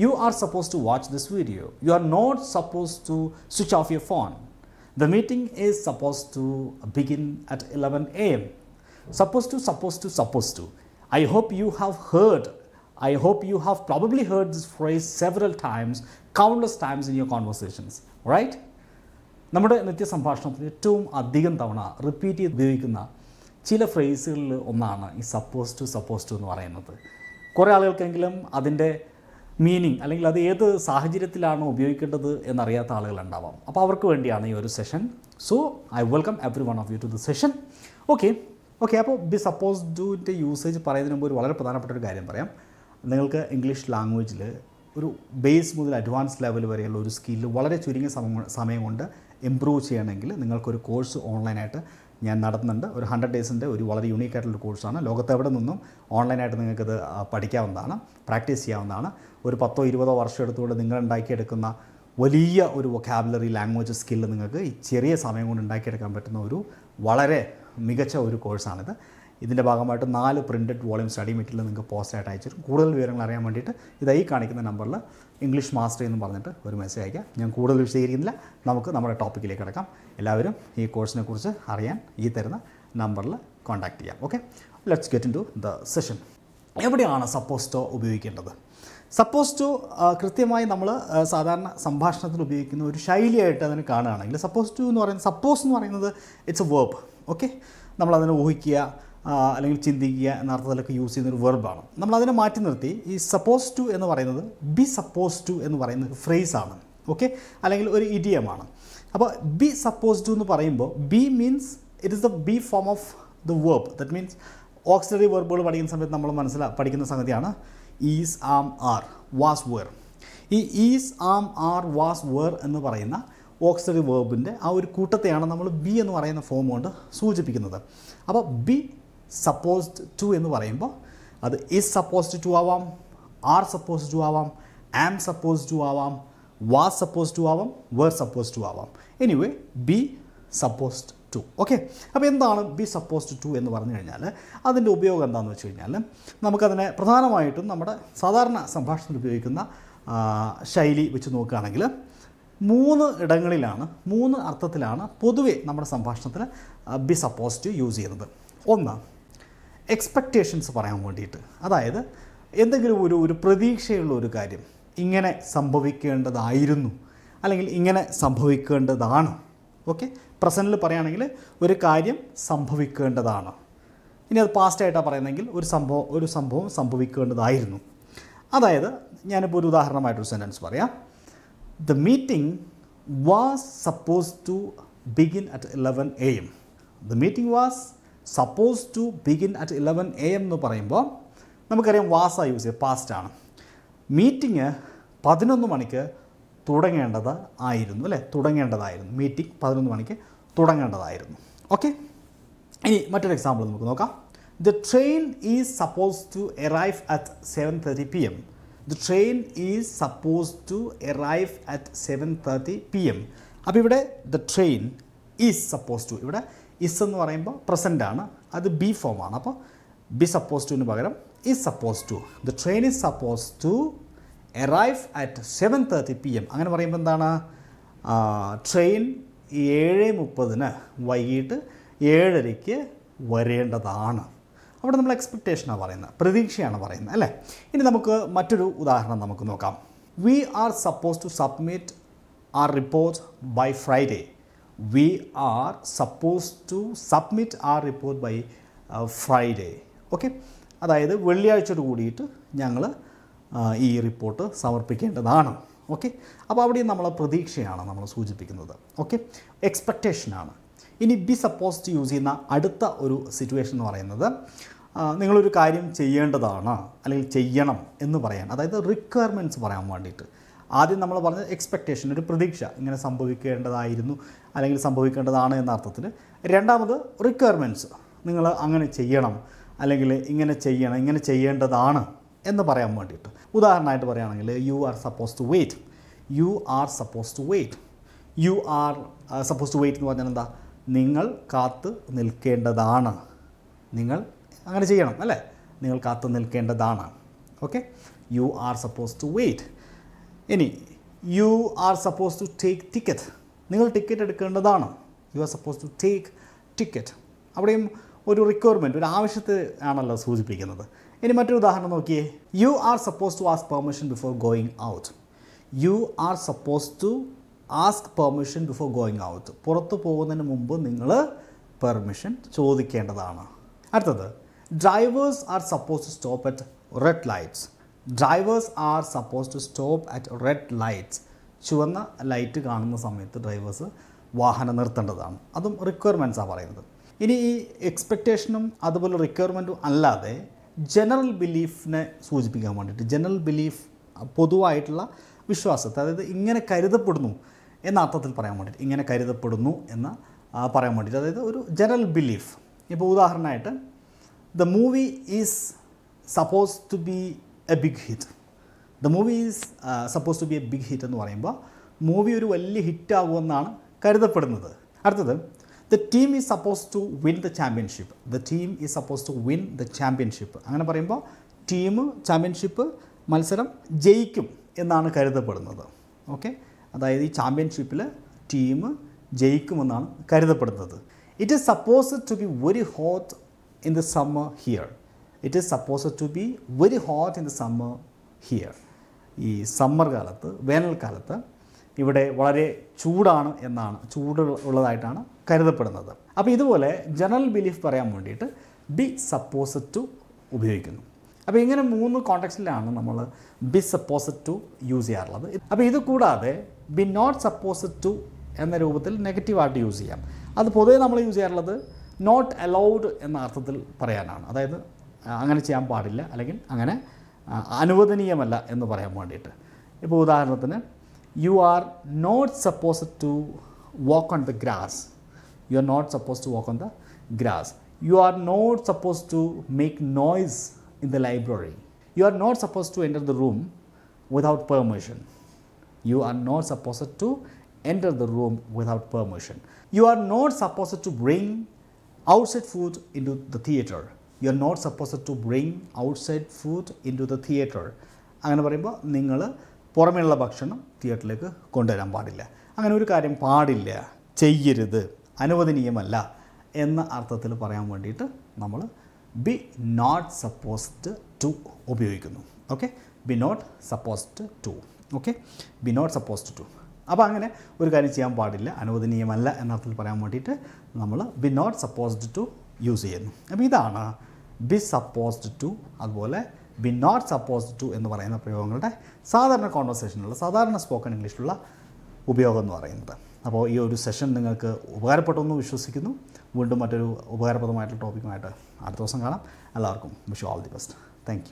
you are supposed to watch this video. You are not supposed to switch off your phone. The meeting is supposed to begin at 11 a.m. Supposed to, supposed to, supposed to. I hope you have heard, I hope you have probably heard this phrase several times, countless times in your conversations, right? നമ്മുടെ നിത്യസംഭാഷണത്തിൽ ഏറ്റവും അധികം തവണ repeat ചെയ്ത് ഉപയോഗിക്കുന്ന ചില ഫ്രേസുകളിൽ ഒന്നാണ് ഈ suppose to suppose to എന്ന് പറയുന്നത് കുറേ ആളുകൾക്കെങ്കിലും അതിന്റെ മീനിങ് അല്ലെങ്കിൽ അത് ഏത് സാഹചര്യത്തിലാണ് ഉപയോഗിക്കേണ്ടത് എന്നറിയാത്ത ആളുകളുണ്ടാവാം. അപ്പോൾ അവർക്ക് വേണ്ടിയാണ് ഈ ഒരു session so I welcome every one of you to the session okay okay അപ്പോൾ ബി സപ്പോസ് ഡുവിന്റെ യൂസേജ് പറയുന്നതിന് മുമ്പ് ഒരു വളരെ പ്രധാനപ്പെട്ട ഒരു കാര്യം പറയാം. നിങ്ങൾക്ക് ഇംഗ്ലീഷ് ലാംഗ്വേജിൽ ഒരു ബേസ് മുതൽ അഡ്വാൻസ് ലെവൽ വരെയുള്ള ഒരു സ്കില്ല് വളരെ ചുരുങ്ങിയ സമയം കൊണ്ട് ഇമ്പ്രൂവ് ചെയ്യണമെങ്കിൽ നിങ്ങൾക്കൊരു കോഴ്സ് ഓൺലൈനായിട്ട് ഞാൻ നടത്തുന്നുണ്ട്. ഒരു ഹൺഡ്രഡ് ഡേയ്സിന്റെ ഒരു വളരെ യൂണീക്ക് ആയിട്ടുള്ള കോഴ്സാണ് ലോകത്തെവിടെ നിന്നും ഓൺലൈനായിട്ട് നിങ്ങൾക്കത് പഠിക്കാവുന്നതാണ് പ്രാക്ടീസ് ചെയ്യാവുന്നതാണ്. ഒരു പത്തോ ഇരുപതോ വർഷം എടുത്തുകൊണ്ട് നിങ്ങൾ ഉണ്ടാക്കിയെടുക്കുന്ന വലിയ ഒരു വൊക്കാബുലറി ലാംഗ്വേജ് സ്കില്ല് നിങ്ങൾക്ക് ഈ ചെറിയ സമയം കൊണ്ട് ഉണ്ടാക്കിയെടുക്കാൻ പറ്റുന്ന ഒരു വളരെ മികച്ച ഒരു കോഴ്സാണിത് ഇതിന്റെ ഭാഗമായിട്ട് നാല് പ്രിന്റഡ് വോളിയം സ്റ്റഡി മെറ്റീരിയൽ നിങ്ങൾക്ക് പോസ്റ്റായിട്ട് അയച്ചിട്ട് കൂടുതൽ വിവരങ്ങൾ അറിയാൻ വേണ്ടിയിട്ട് ഇതായി കാണിക്കുന്ന നമ്പറിൽ ഇംഗ്ലീഷ് മാസ്റ്റർ എന്ന് പറഞ്ഞിട്ട് ഒരു മെസ്സേജ് അയക്കാം ഞാൻ കൂടുതൽ വിശദീകരിക്കുന്നില്ല. നമുക്ക് നമ്മുടെ ടോപ്പിക്കിലേക്ക് കിടക്കാം. എല്ലാവരും ഈ കോഴ്സിനെ കുറിച്ച് അറിയാൻ ഈ തരുന്ന നമ്പറിൽ കോൺടാക്റ്റ് ചെയ്യാം. Okay let's get into the session എവിടെയാണ് സപ്പോസ് ടോ ഉപയോഗിക്കേണ്ടത്? സപ്പോസ് ടു കൃത്യമായി നമ്മൾ സാധാരണ സംഭാഷണത്തിൽ ഉപയോഗിക്കുന്ന ഒരു ശൈലിയായിട്ട് അതിനെ കാണുകയാണെങ്കിൽ സപ്പോസ് ടു എന്ന് പറയുന്നത് സപ്പോസ് എന്ന് പറയുന്നത് ഇറ്റ്സ് എ വേർബ് ഓക്കെ നമ്മളതിനെ ഊഹിക്കുക അല്ലെങ്കിൽ ചിന്തിക്കുക എന്ന അർത്ഥത്തിലൊക്കെ യൂസ് ചെയ്യുന്ന ഒരു വെർബാണ് നമ്മളതിനെ മാറ്റി നിർത്തി. ഈ സപ്പോസ് ടു എന്ന് പറയുന്നത് ബി സപ്പോസ് ടു എന്ന് പറയുന്ന ഒരു ഫ്രേസാണ് ഓക്കെ അല്ലെങ്കിൽ ഒരു ഇഡിയമാണ് അപ്പോൾ ബി സപ്പോസ് ടു എന്ന് പറയുമ്പോൾ be means it is the be form of the verb that means auxiliary വെർബുകൾ പഠിക്കുന്ന സമയത്ത് നമ്മൾ മനസ്സിലാ പഠിക്കുന്ന സംഗതിയാണ് is am are was were ഈ is am are was were എന്ന് പറയുന്ന ഓക്സിലറി വേർബിന്റെ ആ ഒരു കൂട്ടത്തെയാണ് നമ്മൾ ബി എന്ന് പറയുന്ന ഫോം കൊണ്ട് സൂചിപ്പിക്കുന്നത്. അപ്പോൾ ബി സപ്പോസ്ഡ് ടു എന്ന് പറയുമ്പോൾ അത് ഇസ് സപ്പോസ്ഡ് ടു ആവാം ആർ സപ്പോസ് ടു ആവാം ആം സപ്പോസ് ടു ആവാം വാസ് സപ്പോസ് ടു ആവാം വേർ സപ്പോസ് ടു ആവാം. Anyway be supposed to okay അപ്പോൾ എന്താണ് ബി സപ്പോസ്ഡ് ടു എന്ന് പറഞ്ഞു കഴിഞ്ഞാൽ അതിന്റെ ഉപയോഗം എന്താണെന്ന് വെച്ച് കഴിഞ്ഞാൽ നമുക്കതിനെ പ്രധാനമായിട്ടും നമ്മുടെ സാധാരണ സംഭാഷണത്തിൽ ഉപയോഗിക്കുന്ന ശൈലി വെച്ച് നോക്കുകയാണെങ്കിൽ മൂന്ന് ഇടങ്ങളിലാണ് മൂന്ന് അർത്ഥത്തിലാണ് പൊതുവെ നമ്മുടെ സംഭാഷണത്തിൽ ബി സപ്പോസ് ടു യൂസ് ചെയ്യുന്നത്. ഒന്ന് എക്സ്പെക്റ്റേഷൻസ് പറയാൻ വേണ്ടിയിട്ട്. അതായത് എന്തെങ്കിലും ഒരു ഒരു പ്രതീക്ഷയുള്ള ഒരു കാര്യം ഇങ്ങനെ സംഭവിക്കേണ്ടതായിരുന്നു അല്ലെങ്കിൽ ഇങ്ങനെ സംഭവിക്കേണ്ടതാണ്. ഓക്കെ പ്രസന്റിൽ പറയുകയാണെങ്കിൽ ഒരു കാര്യം സംഭവിക്കേണ്ടതാണ്. ഇനി അത് പാസ്റ്റായിട്ടാണ് പറയുന്നതെങ്കിൽ ഒരു സംഭവം ഒരു സംഭവം സംഭവിക്കേണ്ടതായിരുന്നു. അതായത് ഞാനിപ്പോൾ ഒരു ഉദാഹരണമായിട്ടൊരു സെന്റൻസ് പറയാം. The meeting was supposed to begin at eleven A M the meeting was supposed to begin at eleven A M എന്ന് പറയുമ്പോൾ നമുക്കറിയാം വാസ യൂസ് ചെയ്യുക ആണ്. മീറ്റിംഗ് പതിനൊന്ന് മണിക്ക് തുടങ്ങേണ്ടത് ആയിരുന്നു അല്ലേ? തുടങ്ങേണ്ടതായിരുന്നു. മീറ്റിംഗ് പതിനൊന്ന് മണിക്ക് തുടങ്ങേണ്ടതായിരുന്നു. ഓക്കെ ഇനി മറ്റൊരു എക്സാമ്പിൾ നമുക്ക് നോക്കാം. The train is supposed to arrive at seven thirty P M the train is supposed to arrive at seven thirty P M അപ്പോൾ ഇവിടെ the train is supposed to ഇവിടെ ഇസ് എന്ന് പറയുമ്പോൾ പ്രസന്റ് ആണ്. അത് ബി ഫോമാണ് അപ്പോൾ ബി സപ്പോസ് ടുവിന് പകരം is supposed to the train is supposed to arrive at seven thirty P M അങ്ങനെ പറയുമ്പോൾ എന്താണ്? ട്രെയിൻ ഏഴ് മുപ്പതിന് വൈകിട്ട് ഏഴരയ്ക്ക് വരേണ്ടതാണ്. അവിടെ നമ്മൾ എക്സ്പെക്റ്റേഷനാണ് പറയുന്നത്. പ്രതീക്ഷയാണ് പറയുന്നത് അല്ലേ? ഇനി നമുക്ക് മറ്റൊരു ഉദാഹരണം നമുക്ക് നോക്കാം. We are supposed to submit our report by Friday we are supposed to submit our report by Friday okay അതായത് വെള്ളിയാഴ്ചയോട് കൂടിയിട്ട് ഞങ്ങൾ ഈ റിപ്പോർട്ട് സമർപ്പിക്കേണ്ടതാണ്. ഓക്കെ അപ്പോൾ അവിടെ നമ്മൾ പ്രതീക്ഷയാണ് നമ്മൾ സൂചിപ്പിക്കുന്നത്. ഓക്കെ എക്സ്പെക്റ്റേഷനാണ് ഇനി ബി സപ്പോസ് ടു യൂസ് ചെയ്യുന്ന അടുത്ത ഒരു സിറ്റുവേഷൻ എന്ന് പറയുന്നത് നിങ്ങളൊരു കാര്യം ചെയ്യേണ്ടതാണ്. അല്ലെങ്കിൽ ചെയ്യണം എന്ന് പറയാൻ. അതായത് റിക്വയർമെന്റ്സ് പറയാൻ വേണ്ടിയിട്ട്. ആദ്യം നമ്മൾ പറഞ്ഞത് എക്സ്പെക്റ്റേഷൻ ഒരു പ്രതീക്ഷ ഇങ്ങനെ സംഭവിക്കേണ്ടതായിരുന്നു അല്ലെങ്കിൽ സംഭവിക്കേണ്ടതാണ് എന്ന അർത്ഥത്തിൽ. രണ്ടാമത് റിക്വയർമെന്റ്സ് നിങ്ങൾ അങ്ങനെ ചെയ്യണം അല്ലെങ്കിൽ ഇങ്ങനെ ചെയ്യണം ഇങ്ങനെ ചെയ്യേണ്ടതാണ് എന്ന് പറയാൻ വേണ്ടിയിട്ട്. ഉദാഹരണമായിട്ട് പറയുകയാണെങ്കിൽ you are supposed to wait you are supposed to wait you are supposed to wait എന്ന് പറഞ്ഞാൽ എന്താ? നിങ്ങൾ കാത്ത് നിൽക്കേണ്ടതാണ്. നിങ്ങൾ അങ്ങനെ ചെയ്യണം അല്ലേ? നിങ്ങൾ കാത്തു നിൽക്കേണ്ടതാണ്. Okay you are supposed to wait ഇനി you are supposed to take ticket നിങ്ങൾ ടിക്കറ്റ് എടുക്കേണ്ടതാണ്. You are supposed to take ticket അവിടെയും ഒരു റിക്വയർമെന്റ് ഒരു ആവശ്യത്തെ ആണല്ലോ സൂചിപ്പിക്കുന്നത്. ഇനി മറ്റൊരു ഉദാഹരണം നോക്കിയേ. You are supposed to ask permission before going out you are supposed to ask permission before going out പുറത്തു പോകുന്നതിന് മുമ്പ് നിങ്ങൾ പെർമിഷൻ ചോദിക്കേണ്ടതാണ്. അടുത്തത് drivers are supposed to stop at red lights drivers are supposed to stop at red lights ചുവന്ന light കാണുന്ന സമയത്ത് drivers വാഹനം നിർത്തേണ്ടതാണ്. അതും റിക്വയർമെന്റ്സാണ് പറയുന്നത്. ഇനി ഈ എക്സ്പെക്റ്റേഷനും അതുപോലെ റിക്വയർമെന്റും അല്ലാതെ ജനറൽ ബിലീഫിനെ സൂചിപ്പിക്കാൻ വേണ്ടിയിട്ട് ജനറൽ ബിലീഫ് പൊതുവായിട്ടുള്ള വിശ്വാസത്തെ അതായത് ഇങ്ങനെ കരുതപ്പെടുന്നു എന്ന അർത്ഥത്തിൽ പറയാൻ വേണ്ടിയിട്ട് ഇങ്ങനെ കരുതപ്പെടുന്നു എന്ന് പറയാൻ വേണ്ടിയിട്ട് അതായത് ഒരു ജനറൽ ബിലീഫ് ഇപ്പോൾ ഉദാഹരണമായിട്ട് the movie is supposed to be a big hit the movie is supposed to be a big hit എന്ന് പറയുമ്പോൾ മൂവി ഒരു വലിയ ഹിറ്റ് ആകുമെന്നാണ് കരുതപ്പെടുന്നത്. അടുത്തത് the team is supposed to win the championship the team is supposed to win the championship അങ്ങനെ പറയുമ്പോൾ team championship മത്സരം ജയിക്കും എന്നാണ് കരുതപ്പെടുന്നത്. ഓക്കെ അതായത് ഈ ചാമ്പ്യൻഷിപ്പിൽ ടീം ജയിക്കുമെന്നാണ് കരുതപ്പെടുന്നത്. It is supposed to be very hot in the summer here it is supposed to be very hot in the summer here ഈ സമ്മർ കാലത്ത് വേനൽക്കാലത്ത് ഇവിടെ വളരെ ചൂടാണ് എന്നാണ് ചൂട് ഉള്ളതായിട്ടാണ് കരുതപ്പെടുന്നത്. അപ്പോൾ ഇതുപോലെ ജനറൽ ബിലീഫ് പറയാൻ വേണ്ടിയിട്ട് ബി സപ്പോസ് ടു ഉപയോഗിക്കുന്നു. അപ്പോൾ ഇങ്ങനെ മൂന്ന് കോണ്ടക്സ്റ്റിലാണ് നമ്മൾ ബി സപ്പോസ് ടു യൂസ് ചെയ്യാറുള്ളത്. അപ്പോൾ ഇത് കൂടാതെ ബി നോട്ട് സപ്പോസ് ടു എന്ന രൂപത്തിൽ നെഗറ്റീവായിട്ട് യൂസ് ചെയ്യാം. അത് പൊതുവേ നമ്മൾ യൂസ് ചെയ്യാറുള്ളത് നോട്ട് അലൗഡ് എന്ന അർത്ഥത്തിൽ പറയാനാണ്. അതായത് അങ്ങനെ ചെയ്യാൻ പാടില്ല. അല്ലെങ്കിൽ അങ്ങനെ അനുവദനീയമല്ല എന്ന് പറയാൻ വേണ്ടിയിട്ട്. ഇപ്പോൾ ഉദാഹരണത്തിന് you are not supposed to walk on the grass you are not supposed to walk on the grass you are not supposed to make noise in the library you are not supposed to enter the room without permission you are You are not supposed to enter the room without permission. You are not supposed to food into the the theater. You are not supposed to bring food into the theatre അങ്ങനെ പറയുമ്പോൾ നിങ്ങൾ പുറമേയുള്ള ഭക്ഷണം തിയേറ്ററിലേക്ക് കൊണ്ടുവരാൻ പാടില്ല. അങ്ങനെ ഒരു കാര്യം പാടില്ല ചെയ്യരുത് അനുവദനീയമല്ല എന്ന അർത്ഥത്തിൽ പറയാൻ വേണ്ടിയിട്ട് നമ്മൾ ബി നോട്ട് സപ്പോസ്ഡ് ടു ഉപയോഗിക്കുന്നു. Okay be not supposed to okay be not supposed to അപ്പോൾ അങ്ങനെ ഒരു കാര്യം ചെയ്യാൻ പാടില്ല അനുവദനീയമല്ല എന്ന അർത്ഥത്തിൽ പറയാൻ വേണ്ടിയിട്ട് നമ്മൾ be not supposed to use ചെയ്യുന്നു. അപ്പോൾ ഇതാണ് ബി സപ്പോസ്ഡ് ടു അതുപോലെ ബി നോട്ട് സപ്പോസ്ഡ് ടു എന്ന് പറയുന്ന പ്രയോഗങ്ങളുടെ സാധാരണ കോൺവെർസേഷനുള്ള സാധാരണ സ്പോക്കൺ ഇംഗ്ലീഷിലുള്ള ഉപയോഗം എന്ന് പറയുന്നത്. അപ്പോൾ ഈ ഒരു സെഷൻ നിങ്ങൾക്ക് ഉപകാരപ്പെട്ടു വിശ്വസിക്കുന്നു. വീണ്ടും മറ്റൊരു ഉപകാരപ്രദമായിട്ടുള്ള ടോപ്പിക്കുമായിട്ട് അടുത്ത ദിവസം കാണാം. എല്ലാവർക്കും wish all the best thank